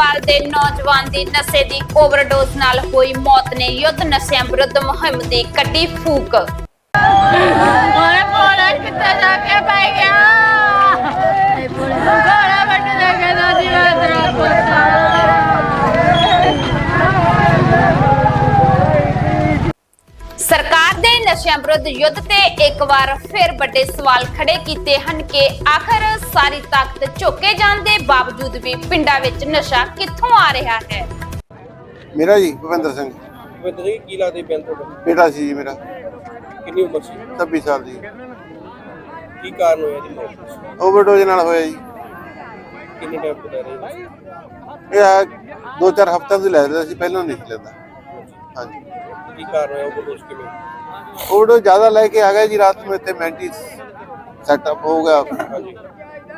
ਚੰਨਣਵਾਲ ਦੇ ਨੌਜਵਾਨ ਦੀ ਨਸ਼ੇ ਦੀ ਓਵਰਡੋਜ਼ ਨਾਲ ਹੋਈ ਮੌਤ ਨੇ ਯੁੱਧ ਨਸ਼ਿਆਂ ਵਿਰੁੱਧ ਮੁਹਿੰਮ ਦੀ ਕੱਢੀ ਫੂਕ। ਨਸ਼ਿਆਂ ਵਿਰੁੱਧ ਯੁੱਧ ਤੇ ਇੱਕ ਵਾਰ ਫਿਰ ਵੱਡੇ ਸਵਾਲ ਖੜੇ ਕੀਤੇ ਹਨ ਕਿ ਆਖਰ ਸਾਰੀ ਤਾਕਤ ਝੋਕੇ ਜਾਣ ਦੇ ਬਾਵਜੂਦ ਵੀ ਪਿੰਡਾਂ ਵਿੱਚ ਨਸ਼ਾ ਕਿੱਥੋਂ ਆ ਰਿਹਾ ਹੈ? ਮੇਰਾ ਜੀ ਭਵਿੰਦਰ ਸਿੰਘ। ਵਿੰਦਰ ਜੀ ਕੀ ਲੱਗਦੀ ਪੈਨ ਤੁਹਾਡਾ? ਬੇਟਾ ਸੀ ਜੀ ਮੇਰਾ। ਕਿੰਨੀ ਉਮਰ ਸੀ? 26 ਸਾਲ ਦੀ। ਕੀ ਕਾਰਨ ਹੋਇਆ ਜੀ? ਓਵਰਡੋਜ਼ ਨਾਲ ਹੋਇਆ ਜੀ। ਕਿੰਨੇ ਟਾਈਮ ਤੋਂ ਲੈ ਰਹੇ ਇਹ ਦੋ ਚਾਰ ਹਫ਼ਤਿਆਂ ਤੋਂ ਲੈ ਰਿਹਾ ਸੀ ਪਹਿਲਾਂ ਨਹੀਂ ਲੈਂਦਾ। ਹਾਂਜੀ। ਕੀ ਕਾਰਨ ਹੋਇਆ? ਉਹ ਦੋਸ਼ ਕਿਵੇਂ? ਓਵਰਡੋਜ਼ ਜ਼ਿਆਦਾ ਲੈ ਕੇ ਆ ਗਿਆ ਜੀ, ਰਾਤ ਨੂੰ ਇੱਥੇ ਮੈਂਟੀ ਸੈਟਅਪ ਹੋ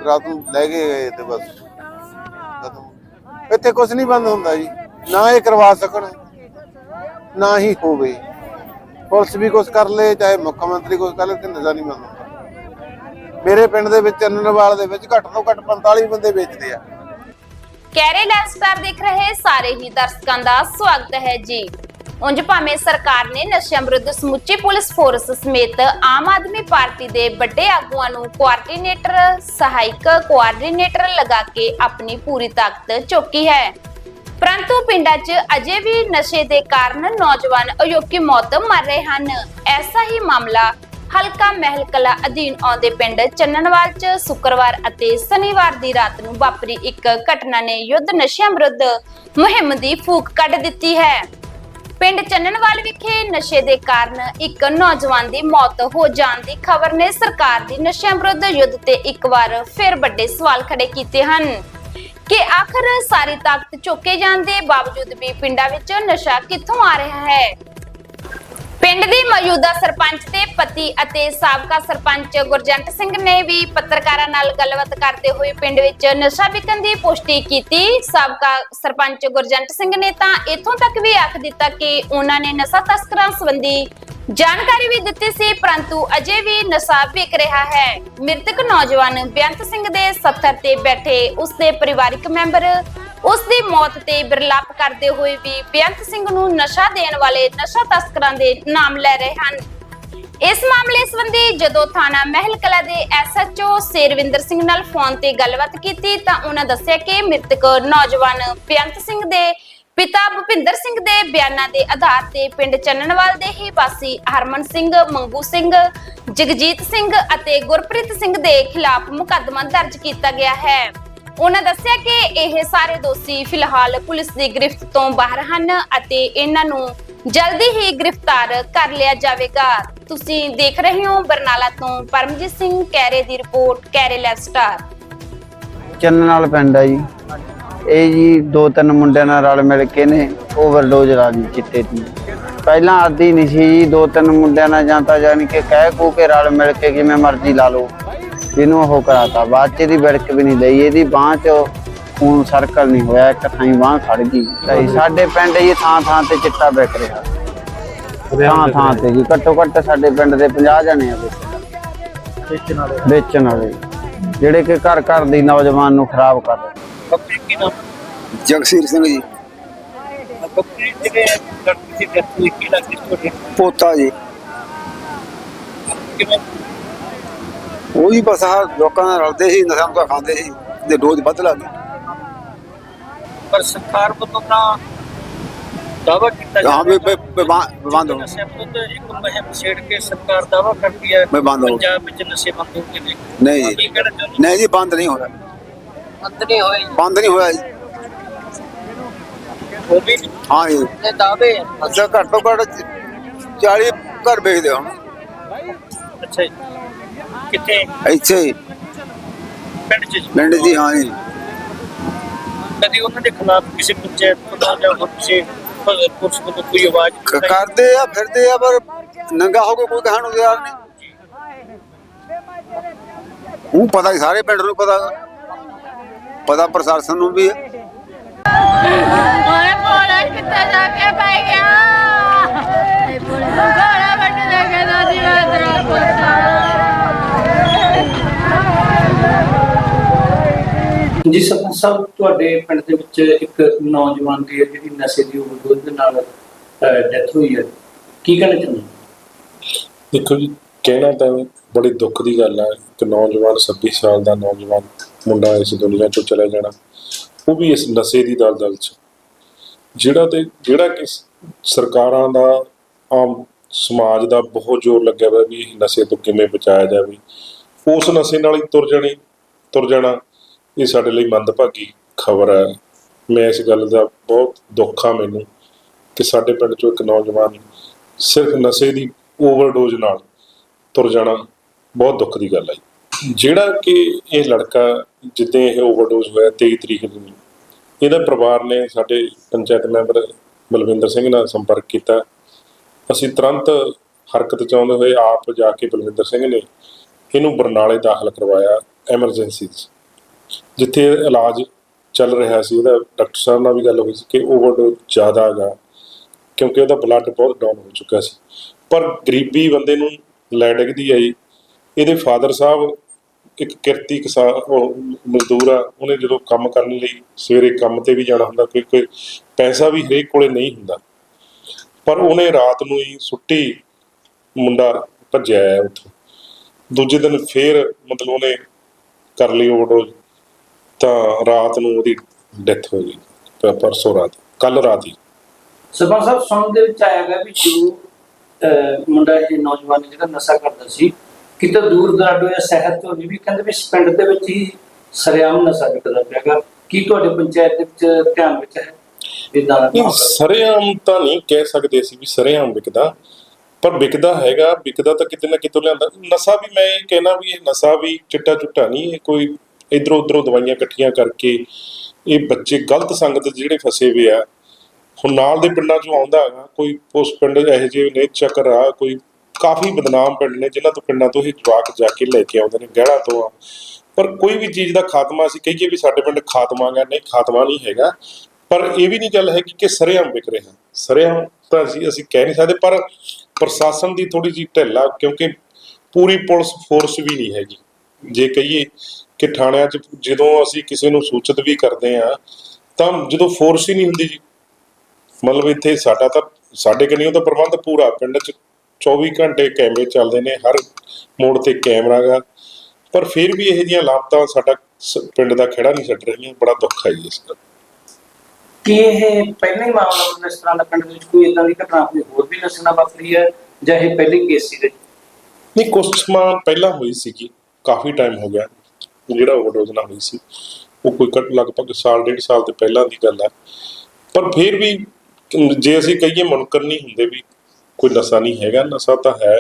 ਰਾਤ ਨੂੰ ਲੈ ਕੇ ਗਏ ਤੇ ਬਸ। ਖਤਮ। ਇੱਥੇ ਕੁਝ ਨਹੀਂ ਬੰਦ ਹੁੰਦਾ ਜੀ। ਨਾ ਇਹ ਕਰਵਾ ਸਕਣ, ਨਾ ਹੀ ਹੋਵੇ। ਪੁਲਿਸ ਵੀ ਕੁਝ ਕਰ ਲੇ, ਚਾਹੇ ਮੁੱਖ ਮੰਤਰੀ ਕੁਝ ਕਰ ਲੇ, ਤੇ ਨਜ਼ਾ ਨਹੀਂ ਬੰਦ ਹੁੰਦਾ। ਮੇਰੇ ਪਿੰਡ ਦੇ ਵਿੱਚ ਚੰਨਨਵਾਲ ਦੇ ਵਿੱਚ ਘੱਟ ਤੋਂ ਘੱਟ 45 ਬੰਦੇ ਵੇਚਦੇ ਆ। ਕੈਰੇ ਲੈਂਸਟਾਰ ਦੇਖ ਰਹੇ ਸਾਰੇ ਹੀ ਦਰਸ਼ਕਾਂ ਦਾ ਸਵਾਗਤ ਹੈ ਜੀ। ਉਂਝ ਭਾਵੇਂ ਸਰਕਾਰ ਨੇ ਨਸ਼ਿਆਂ ਵਿਰੁੱਧ ਸਮੁੱਚੀ ਪੁਲਿਸ ਫੋਰਸ ਸਮੇਤ ਆਮ ਆਦਮੀ ਪਾਰਟੀ ਦੇ ਵੱਡੇ ਆਗੂਆਂ ਨੂੰ ਕੋਆਰਡੀਨੇਟਰ ਸਹਾਇਕ ਕੋਆਰਡੀਨੇਟਰ ਲਗਾ ਕੇ ਆਪਣੀ ਪੂਰੀ ਤਾਕਤ ਝੋਕੀ ਹੈ। ਪਰੰਤੂ ਪਿੰਡਾਂ 'ਚ ਅਜੇ ਵੀ ਨਸ਼ੇ ਦੇ ਕਾਰਨ ਨੌਜਵਾਨ ਅਯੋਗੀ ਮੌਤ ਮਰ ਰਹੇ ਹਨ। ਐਸਾ ਹੀ ਮਾਮਲਾ ਹਲਕਾ ਮਹਿਲ ਕਲਾ ਅਧੀਨ ਆਉਂਦੇ ਪਿੰਡ ਚੰਨਣਵਾਲ 'ਚ ਸ਼ੁੱਕਰਵਾਰ ਅਤੇ ਸ਼ਨੀਵਾਰ ਦੀ ਰਾਤ ਨੂੰ ਵਾਪਰੀ ਇੱਕ ਘਟਨਾ ਨੇ ਯੁੱਧ ਨਸ਼ਿਆਂ ਵਿਰੁੱਧ ਮੁਹਿੰਮ ਦੀ ਫੂਕ ਕੱਢ ਦਿੱਤੀ ਹੈ। ਪਿੰਡ ਚੰਨਣਵਾਲ ਵਿਖੇ ਨਸ਼ੇ ਦੇ ਕਾਰਨ ਇੱਕ ਨੌਜਵਾਨ ਦੀ ਮੌਤ ਹੋ ਜਾਣ ਦੀ ਖਬਰ ਨੇ ਸਰਕਾਰ ਦੀ ਨਸ਼ਿਆਂ ਵਿਰੁੱਧ ਯੁੱਧ ਤੇ ਇੱਕ ਵਾਰ ਫਿਰ ਵੱਡੇ ਸਵਾਲ ਖੜੇ ਕੀਤੇ ਹਨ। ਕਿ ਆਖਰ ਸਾਰੀ ਤਾਕਤ ਚੁੱਕੇ ਜਾਣ ਦੇ ਬਾਵਜੂਦ ਵੀ ਪਿੰਡਾਂ ਵਿੱਚ ਨਸ਼ਾ ਕਿੱਥੋਂ ਆ ਰਿਹਾ ਹੈ? ਪਿੰਡ ਦੀ ਮੌਜੂਦਾ ਸਰਪੰਚ ਤੇ ਪਤੀ ਅਤੇ ਸਾਬਕਾ ਸਰਪੰਚ ਗੁਰਜੰਟ ਸਿੰਘ ਨੇ ਵੀ ਪੱਤਰਕਾਰਾਂ ਨਾਲ ਗੱਲਬਾਤ ਕਰਦੇ ਹੋਏ ਪਿੰਡ ਵਿੱਚ ਨਸ਼ਾ ਵਿਕਣ ਦੀ ਪੁਸ਼ਟੀ ਕੀਤੀ। ਸਾਬਕਾ ਸਰਪੰਚ ਗੁਰਜੰਟ ਸਿੰਘ ਨੇ ਤਾਂ ਇੱਥੋਂ ਤੱਕ ਵੀ ਆਖ ਦਿੱਤਾ ਕਿ ਉਹਨਾਂ ਨੇ ਨਸ਼ਾ ਤਸਕਰਾਂ ਸੰਬੰਧੀ ਜਾਣਕਾਰੀ ਵੀ ਦਿੱਤੀ ਸੀ, ਪਰੰਤੂ ਅਜੇ ਵੀ ਨਸ਼ਾ ਵਿਕ ਰਿਹਾ ਹੈ। ਮ੍ਰਿਤਕ ਨੌਜਵਾਨ ਬੇਅੰਤ ਸਿੰਘ ਦੇ ਸੱਥਰ ਤੇ ਬੈਠੇ ਉਸ ਦੇ ਪਰਿਵਾਰਕ ਮੈਂਬਰ ਉਸ ਦੀ ਮੌਤ ਤੇ ਬਿਰਲਾਪ ਕਰਦੇ ਹੋਏ ਵੀ ਬੇਅੰਤ ਸਿੰਘ ਨੂੰ ਨਸ਼ਾ ਦੇਣ ਵਾਲੇ ਨਸ਼ਾ ਤਸਕਰਾਂ ਦੇ ਨਾਮ ਲੈ ਰਹੇ ਹਨ। ਇਸ ਮਾਮਲੇ ਸੰਬੰਧੀ ਜਦੋਂ ਥਾਣਾ ਮਹਿਲ ਕਲਾ ਦੇ ਐਸਐਚਓ ਸ਼ੇਰਵਿੰਦਰ ਸਿੰਘ ਨਾਲ ਫੋਨ ਤੇ ਗੱਲਬਾਤ ਕੀਤੀ ਤਾਂ ਉਹਨਾਂ ਦੱਸਿਆ ਕਿ ਮ੍ਰਿਤਕ ਨੌਜਵਾਨ ਬੇਅੰਤ ਸਿੰਘ ਦੇ ਪਿਤਾ ਭੁਪਿੰਦਰ ਸਿੰਘ ਦੇ ਬਿਆਨਾਂ ਦੇ ਆਧਾਰ ਤੇ ਪਿੰਡ ਚੰਨਣਵਾਲ ਦੇ ਹੀ ਵਾਸੀ ਹਰਮਨ ਸਿੰਘ, ਮੰਗੂ ਸਿੰਘ, ਜਗਜੀਤ ਸਿੰਘ ਅਤੇ ਗੁਰਪ੍ਰੀਤ ਸਿੰਘ ਦੇ ਖਿਲਾਫ ਮੁਕੱਦਮਾ ਦਰਜ ਕੀਤਾ ਗਿਆ ਹੈ। ਉਹਨਾਂ ਦੱਸਿਆ ਕਿ ਇਹ ਸਾਰੇ ਦੋਸ਼ੀ ਫਿਲਹਾਲ ਪੁਲਿਸ ਦੀ ਗ੍ਰਿਫਤ ਤੋਂ ਬਾਹਰ ਹਨ ਅਤੇ ਇਹਨਾਂ ਨੂੰ ਜਲਦੀ ਹੀ ਗ੍ਰਿਫਤਾਰ ਕਰ ਲਿਆ ਜਾਵੇਗਾ। ਤੁਸੀਂ ਦੇਖ ਰਹੇ ਹੋ ਬਰਨਾਲਾ ਤੋਂ ਪਰਮਜੀਤ ਸਿੰਘ ਕੈਰੇ ਦੀ ਰਿਪੋਰਟ, ਕੈਰੇ ਲੈਵ ਸਟਾਰ। ਚੰਨ ਨਾਲ ਪਿੰਡ ਆ ਜੀ। ਇਹ ਜੀ ਦੋ ਤਿੰਨ ਮੁੰਡਿਆਂ ਨਾਲ ਰਲ ਮਿਲ ਕੇ ਨੇ ਓਵਰਡੋਜ਼ ਲਾ ਲਈ ਚਿੱਟੇ ਦੀ ਪਹਿਲਾਂ ਆਦੀ ਨਹੀਂ ਸੀ ਜੀ, ਦੋ ਤਿੰਨ ਮੁੰਡਿਆਂ ਨਾਲ ਜਾਂ ਤਾਂ ਜਾਣੀ ਕਿ ਕਹਿ ਕੂ ਕੇ ਰਲ ਮਿਲ ਕੇ ਜਿਵੇਂ ਮਰਜ਼ੀ ਲਾ ਲਓ। ਇਹਨੂੰ ਉਹ ਕਰਾਤਾ? ਬਾਅਦ ਚ ਇਹਦੀ ਵਿੜਕ ਵੀ ਨਹੀਂ ਲਈ ਇਹਦੀ ਬਾਹ ਚ ਖੂਨ ਸਰਕਲ ਨਹੀਂ ਹੋਇਆ ਇੱਕ ਥਾਈ ਬਾਹ ਖੜ ਗਈ। ਤਾਂ ਸਾਡੇ ਪਿੰਡ ਜੀ ਥਾਂ ਥਾਂ ਤੇ ਚਿੱਟਾ ਵਿਕ ਰਿਹਾ। ਥਾਂ ਥਾਂ ਤੇ ਜੀ ਘੱਟੋ ਘੱਟ ਸਾਡੇ ਪਿੰਡ ਦੇ 50 ਜਣੇ ਆ ਵੇਚਣ ਵਾਲੇ। ਵੇਚਣ ਵਾਲੇ। ਜਿਹੜੇ ਕਿ ਘਰ ਘਰ ਦੀ ਨੌਜਵਾਨ ਨੂੰ ਖਰਾਬ ਕਰ ਰਹੇ। ਜਗਸੀਰ ਸਿੰਘ ਜੀ। ਪੋਤਾ ਜੀ। ਉਹ ਵੀ ਬਸ ਆਹ ਲੋਕਾਂ ਨਾਲ ਰਲਦੇ ਸੀ ਨਸ਼ਾ ਤਾਂ ਖਾਂਦੇ ਸੀ ਤੇ ਡੋਜ਼ ਵੱਧ ਲੱਗ ਗਈ ਪਰ ਸਰਕਾਰ ਵੱਲੋਂ ਤਾਂ ਦਾਵਾ ਕੀਤਾ ਹਾਂ ਵੀ ਵੀ- ਵੀ ਬਾ- ਬੰਦ ਹੋ ਨਸ਼ੇ ਵਿਰੁੱਧ ਇੱਕ ਮੁਹਿੰਮ ਛੇੜ ਕੇ ਸਰਕਾਰ ਦਾਵਾ ਕਰਦੀ ਹੈ ਵੀ ਬੰਦ ਹੋ ਗਏ। ਪੰਜਾਬ ਵਿੱਚ ਨਸ਼ੇ ਬੰਦ ਹੋ ਗਏ ਨੇ। ਨਹੀਂ। ਕੀ ਜੀ ਕਹਿਣਾ ਚਾਹੁੰਦੇ ਨਹੀਂ ਜੀ ਬੰਦ ਨਹੀਂ ਹੋਇਆ ਬੰਦ ਨਹੀਂ ਹੋਏ ਬੰਦ ਨਹੀਂ ਹੋਇਆ ਜੀ। ਉਹ ਵੀ। ਹਾਂ ਜੀ। ਇਹ ਦਾਅਵੇ ਅੱਛਾ ਘੱਟ ਤੋਂ ਘੱਟ 40 ਘਰ ਵੇਚਦੇ ਹੁਣ। ਅੱਛਾ ਜੀ। ਕਿੱਥੇ? ਇੱਥੇ। ਹੀ, ਪਿੰਡ ਚ ਜੀ? ਪਿੰਡ ਜੀ ਹਾਂ ਜੀ। ਕਦੀ ਉਹਨਾਂ ਦੇ ਖਿਲਾਫ ਕਿਸੇ ਪੰਚਾਇਤ ਕੋਲ ਜਾਂ ਹੋਰ ਕਿਸੇ ਪੁਲਿਸ ਕੋਲ ਕੋਈ ਆਵਾਜ਼ ਕ- ਕਰਦੇ ਆ ਫਿਰਦੇ ਆ ਪਰ ਨੰਗਾ ਹੋ ਕੇ ਕੋਈ ਕਹਿਣ ਨੂੰ ਤਿਆਰ ਨਹੀਂ। ਉਹ ਪਤਾ ਹੀ ਸਾਰੇ ਪਿੰਡ ਨੂੰ ਪਤਾ। ਪਤਾ ਪ੍ਰਸ਼ਾਸਨ ਨੂੰ ਵੀ। ਹੈ ਓਏ ਕੋਲਾ ਕਿੱਥੇ ਜਾ ਕੇ ਪੈ ਗਿਆ ਕੋਲਾ ਵੱਟ ਦੇ ਕੇ ਦਾਦੀ ਵਾਦਰਾ ਪੁੱਤਾ ਜੀ ਸਰਪੰਚ ਸਾਹਿਬ ਤੁਹਾਡੇ ਪਿੰਡ ਦੇ ਵਿੱਚ ਇੱਕ ਨੌਜਵਾਨ ਦੀ ਜਿਹੜੀ ਨਸ਼ੇ ਦੀ ਉਪਯੋਗ ਦੇ ਨਾਲ ਡੈਥ ਹੋਈ ਹੈ। ਕੀ ਕਹਿਣਾ ਚਾਹੁੰਦੇ ਦੇਖੋ ਜੀ, ਕਹਿਣਾ ਤਾਂ ਬੜੀ ਦੁੱਖ ਦੀ ਗੱਲ ਹੈ। ਕਿ ਨੌਜਵਾਨ 26 ਸਾਲ ਦਾ ਨੌਜਵਾਨ ਮੁੰਡਾ ਇਸ ਦੁਨੀਆ ਚੋਂ ਚਲਾ ਜਾਣਾ, ਉਹ ਵੀ ਇਸ ਨਸ਼ੇ ਦੀ ਦਲਦਲ 'ਚ। ਜਿਹੜਾ ਤੇ ਜਿਹੜਾ ਕਿ ਸਰਕਾਰਾਂ ਦਾ, ਆਮ ਸਮਾਜ ਦਾ ਬਹੁਤ ਜ਼ੋਰ ਲੱਗਿਆ ਹੋਇਆ ਵੀ ਇਹ ਨਸ਼ੇ ਤੋਂ ਕਿਵੇਂ ਬਚਾਇਆ ਜਾਵੇ। ਉਸ ਨਸ਼ੇ ਨਾਲ ਹੀ ਤੁਰ ਜਾਣੀ ਤੁਰ ਜਾਣਾ। ਇਹ ਸਾਡੇ ਲਈ ਮੰਦਭਾਗੀ ਖਬਰ ਹੈ। ਮੈਂ ਇਸ ਗੱਲ ਦਾ ਬਹੁਤ ਦੁੱਖ ਆ ਮੈਨੂੰ ਕਿ ਸਾਡੇ ਪਿੰਡ ਚੋਂ ਇੱਕ ਨੌਜਵਾਨ ਸਿਰਫ ਨਸ਼ੇ ਦੀ ਓਵਰਡੋਜ਼ ਨਾਲ ਤੁਰ ਜਾਣਾ ਬਹੁਤ ਦੁੱਖ ਦੀ ਗੱਲ ਹੈ ਜਿਹੜਾ ਕਿ ਇਹ ਲੜਕਾ ਜਿੱਦਾਂ ਇਹ ਓਵਰਡੋਜ਼ ਹੋਇਆ 23 ਤਰੀਕ ਨੂੰ, ਇਹਦਾ ਪਰਿਵਾਰ ਨੇ ਸਾਡੇ ਪੰਚਾਇਤ ਮੈਂਬਰ ਬਲਵਿੰਦਰ ਸਿੰਘ ਨਾਲ ਸੰਪਰਕ ਕੀਤਾ। ਅਸੀਂ ਤੁਰੰਤ ਹਰਕਤ ਚ ਹੋਏ ਆਪ ਜਾ ਕੇ ਬਲਵਿੰਦਰ ਸਿੰਘ ਨੇ ਇਹਨੂੰ ਬਰਨਾਲੇ ਦਾਖਲ ਕਰਵਾਇਆ ਐਮਰਜੈਂਸੀ 'ਚ ਜਿੱਥੇ ਇਲਾਜ ਚੱਲ ਰਿਹਾ ਸੀ, ਉਹਦਾ ਡਾਕਟਰ ਸਾਹਿਬ ਨਾਲ ਵੀ ਗੱਲ ਹੋਈ ਸੀ ਕਿ ਓਵਰਡੋਜ਼ ਜ਼ਿਆਦਾ ਹੈਗਾ, ਕਿਉਂਕਿ ਉਹਦਾ ਬਲੱਡ ਬਹੁਤ ਡਾਊਨ ਹੋ ਚੁੱਕਾ ਸੀ। ਪਰ ਗਰੀਬੀ ਬੰਦੇ ਨੂੰ ਲੈ ਡਿੱਗਦੀ ਆਈ। ਇਹਦੇ ਫਾਦਰ ਸਾਹਿਬ ਇੱਕ ਕਿਰਤੀ ਕਿਸਾਨ ਮਜ਼ਦੂਰ ਆ, ਉਹਨੇ ਜਦੋਂ ਕੰਮ ਕਰਨ ਲਈ ਸਵੇਰੇ ਕੰਮ ਤੇ ਵੀ ਜਾਣਾ ਹੁੰਦਾ, ਕਿਉਂਕਿ ਪੈਸਾ ਵੀ ਹਰੇਕ ਕੋਲੇ ਨਹੀਂ ਹੁੰਦਾ। ਪਰ ਉਹਨੇ ਰਾਤ ਨੂੰ ਹੀ ਸੁੱਟੀ ਮੁੰਡਾ ਭੱਜਿਆ ਹੈ ਉੱਥੋਂ। ਦੂਜੇ ਦਿਨ ਫੇਰ ਮਤਲਬ ਉਹਨੇ ਕਰ ਲਈ ਓਵਰਡੋਜ਼ ਤਾਂ ਰਾਤ ਨੂੰ ਉਹਦੀ ਡੈਥ ਹੋ ਗਈ ਪ- ਪਰਸੋਂ ਰਾਤ ਕੱਲ ਰਾਤ ਹੀ। ਸਰਪੰਚ ਸਾਹਿਬ ਸੁਣਨ ਦੇ ਵਿੱਚ ਆਇਆ ਗਿਆ ਵੀ ਜੋ ਅਹ, ਮੁੰਡਾ ਇਹ ਨੌਜਵਾਨ ਜਿਹੜਾ ਨਸ਼ਾ ਕਰਦਾ ਸੀ ਕਿਤੇ ਦੂਰ ਦਰਾਡੋ ਜਾਂ ਸ਼ਹਿਰ ਤੋਂ ਨਹੀਂ ਵੀ ਕਹਿੰਦੇ ਵੀ ਇਸ ਪਿੰਡ ਦੇ ਵਿੱਚ ਹੀ ਸਰਿਆਮ ਨਸ਼ਾ ਵਿਕਦਾ ਪਿਆਗਾ ਕੀ ਤੁਹਾਡੇ ਪੰਚਾਇਤ ਦੇ ਵਿੱਚ ਧਿਆਨ ਵਿੱਚ ਹੈ? ਇਦਾਂ ਦਾ ਨਹੀਂ ਮਾਮਲਾ? ਸਰੇਆਮ ਤਾਂ ਨਹੀਂ ਕਹਿ ਸਕਦੇ ਅਸੀਂ ਵੀ ਸਰੇਆਮ ਵਿਕਦਾ ਪਰ ਵਿਕਦਾ ਹੈਗਾ ਵਿਕਦਾ ਤਾਂ ਕਿਤੇ ਨਾ ਕਿਤੋਂ ਲਿਆਂਦਾ। ਨਸ਼ਾ ਵੀ ਮੈਂ ਇਹ ਕਹਿਣਾ ਵੀ ਇਹ ਨਸ਼ਾ ਵੀ ਚਿੱਟਾ ਚੁੱਟਾ ਨਹੀਂ ਇਹ ਕੋਈ ਇਧਰੋਂ ਉਧਰੋਂ ਦਵਾਈਆਂ ਇਕੱਠੀਆਂ ਕਰਕੇ ਇਹ ਬੱਚੇ ਗਲਤ ਸੰਗਤ ਜਿਹੜੇ ਫਸੇ ਹੋਏ ਆ, ਹੁਣ ਨਾਲ ਦੇ ਪਿੰਡਾਂ 'ਚੋਂ ਆਉਂਦਾ ਹੈਗਾ, ਕੋਈ ਉਸ ਪਿੰਡ ਇਹੋ ਜਿਹੇ ਨੇ, ਚੱਕਰ ਆ, ਕੋਈ ਕਾਫੀ ਬਦਨਾਮ ਪਿੰਡ ਨੇ, ਜਿਨ੍ਹਾਂ ਤੋਂ ਪਿੰਡਾਂ ਤੋਂ ਇਹ ਜਵਾਕ ਜਾ ਕੇ ਲੈ ਕੇ ਆਉਂਦੇ ਨੇ, ਗਹਿਣਾ ਤੋਂ ਆ। ਪਰ ਕੋਈ ਵੀ ਚੀਜ਼ ਦਾ ਖਾਤਮਾ, ਅਸੀਂ ਕਹੀਏ ਵੀ ਸਾਡੇ ਪਿੰਡ ਖਾਤਮਾ ਗਾ ਨਹੀਂ, ਖਾਤਮਾ ਨਹੀਂ ਹੈਗਾ। ਪਰ ਇਹ ਵੀ ਨਹੀਂ ਗੱਲ ਹੈਗੀ ਕਿ ਸਰੇਆਮ ਵਿਕ ਰਿਹਾ ਸਰੇਆਮ ਤਾਂ ਅਸੀਂ ਅਸੀਂ ਕਹਿ ਨਹੀਂ ਸਕਦੇ, ਪਰ ਪ੍ਰਸ਼ਾਸਨ ਦੀ ਥੋੜੀ ਜਿਹੀ ਢਿੱਲਾ ਕਿਉਂਕਿ ਪੂਰੀ ਪੁਲਿਸ ਫੋਰਸ ਵੀ ਨਹੀਂ ਹੈਗੀ। ਜੇ ਕਹੀਏ ਕਿ ਥਾਣਿਆਂ 'ਚ ਜਦੋਂ ਅਸੀਂ ਕਿਸੇ ਨੂੰ ਸੂਚਿਤ ਵੀ ਕਰਦੇ ਆ ਤਾਂ ਜਦੋਂ ਫੋਰਸ ਹੀ ਨਹੀਂ ਹੁੰਦੀ ਜੀ। ਮਤਲਬ ਇੱਥੇ ਸਾਡਾ ਤਾਂ ਸਾਡੇ ਕਨੀਓ ਤਾਂ ਪ੍ਰਬੰਧ ਪੂਰਾ ਪਿੰਡ 'ਚ 24 ਘੰਟੇ ਕੈਮਰੇ ਚੱਲਦੇ ਨੇ ਹਰ ਮੋੜ ਤੇ ਕੈਮਰਾ ਗਾ। ਪਰ ਫਿਰ ਵੀ ਇਹੋ ਜਿਹੀਆਂ ਲਾਪਤਾਂ ਸਾਡਾ ਪਿੰਡ ਦਾ ਖੇੜਾ ਨਹੀਂ ਛੱਡ ਰਹੀਆਂ ਬੜਾ ਦੁੱਖ ਹੈ ਜੀ ਇਸ ਦਾ। ਕੀ ਇਹ ਪਹਿਲਾ ਮਾਮਲਾ ਮਤਲਬ ਇਸ ਤਰ੍ਹਾਂ ਦਾ ਪਿੰਡ ਵਿੱਚ ਕੋਈ ਇਦਾਂ ਦੀ ਘਟਨਾ ਕੋਈ ਹੋਰ ਵੀ ਨਸ਼ੇ ਨਾਲ ਵਾਪਰੀ ਹੈ ਜਾਂ ਇਹ ਪਹਿਲੀ ਕੇਸ ਸੀ ਨਹੀਂ ਕੁਛ ਸਮਾਂ ਪਹਿਲਾਂ ਹੋਈ ਸੀਗੀ ਕਾਫੀ ਟਾਈਮ ਹੋ ਗਿਆ। ਜਿਹੜਾ ਓਵਰਡੋਜ਼ ਨਾਲ ਹੋਈ ਸੀ ਉਹ ਕੋਈ ਘੱਟ ਲਗਭਗ ਸਾਲ ਡੇਢ ਸਾਲ ਤੋਂ ਪਹਿਲਾਂ ਦੀ ਗੱਲ ਹੈ। ਪਰ ਫਿਰ ਵੀ ਜੇ ਅਸੀਂ ਕਹੀਏ ਮੁਨਕਰ ਨਹੀਂ ਹੁੰਦੇ ਵੀ ਕੋਈ ਨਸ਼ਾ ਨਹੀਂ ਹੈਗਾ ਨਸ਼ਾ ਤਾਂ ਹੈ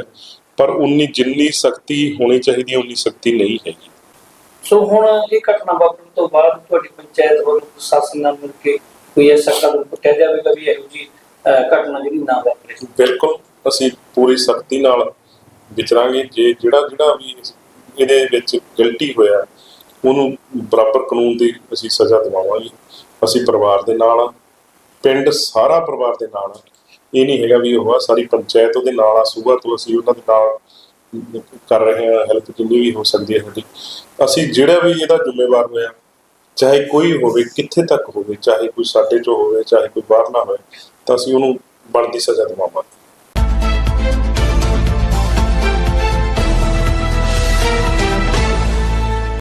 ਪਰ ਉਨੀ ਜਿੰਨੀ ਸਖਤੀ ਹੋਣੀ ਚਾਹੀਦੀ ਉਨੀ ਸਖਤੀ ਨਹੀਂ ਹੈਗੀ। ਸੋ ਹੁਣ ਇਹ ਘਟਨਾ ਵਾਪਰਨ ਤੋਂ ਬਾਅਦ ਤੁਹਾਡੀ ਪੰਚਾਇਤ ਵੱਲੋਂ ਪ੍ਰਸ਼ਾਸਨ ਨਾਲ ਮਿਲ ਕੇ ਕੋਈ ਐਸਾ ਕਦਮ ਪੁੱਟਿਆ ਜਾਵੇਗਾ ਵੀ ਇਹੋ ਜੀ ਘਟਨਾ ਜਿਹੜੀ ਨਾ ਵਾਪਰੇ। ਬਿਲਕੁਲ ਅਸੀਂ ਪੂਰੀ ਸਖਤੀ ਨਾਲ ਵਿਚਰਾਂਗੇ। ਜੇ ਜਿਹੜਾ ਜਿਹੜਾ ਵੀ ਇਹਦੇ ਵਿੱਚ ਗਲਤੀ ਹੋਇਆ। ਉਹਨੂੰ ਬਰਾਬਰ ਕਾਨੂੰਨ ਦੀ ਅਸੀਂ ਸਜ਼ਾ ਦਿਵਾਵਾਂਗੇ। ਅਸੀਂ ਪਰਿਵਾਰ ਦੇ ਨਾਲ ਪਿੰਡ ਸਾਰਾ ਪਰਿਵਾਰ ਦੇ ਨਾਲ ਇਹ ਨਹੀਂ ਹੈਗਾ ਵੀ ਉਹ ਆ, ਸਾਰੀ ਪੰਚਾਇਤ ਉਹਦੇ ਨਾਲ ਆ। ਸੂਬਾ ਤੋਂ ਅਸੀਂ ਉਹਨਾਂ ਦੇ ਨਾਲ ਕਰ ਰਹੇ ਹਾਂ। ਹੈਲਪ ਜਿੰਨੀ ਵੀ ਹੋ ਸਕਦੀ ਹੈ ਸਾਡੀ। ਅਸੀਂ ਜਿਹੜਾ ਵੀ ਇਹਦਾ ਜ਼ਿੰਮੇਵਾਰ ਹੋਇਆ, ਚਾਹੇ ਕੋਈ ਹੋਵੇ, ਕਿੱਥੇ ਤੱਕ ਹੋਵੇ, ਚਾਹੇ ਕੋਈ ਸਾਡੇ ਚੋਂ ਹੋਵੇ, ਚਾਹੇ ਕੋਈ ਬਾਹਰ ਨਾ ਹੋਵੇ, ਤਾਂ ਅਸੀਂ ਉਹਨੂੰ ਬਣਦੀ ਸਜ਼ਾ ਦਿਵਾਵਾਂਗੇ।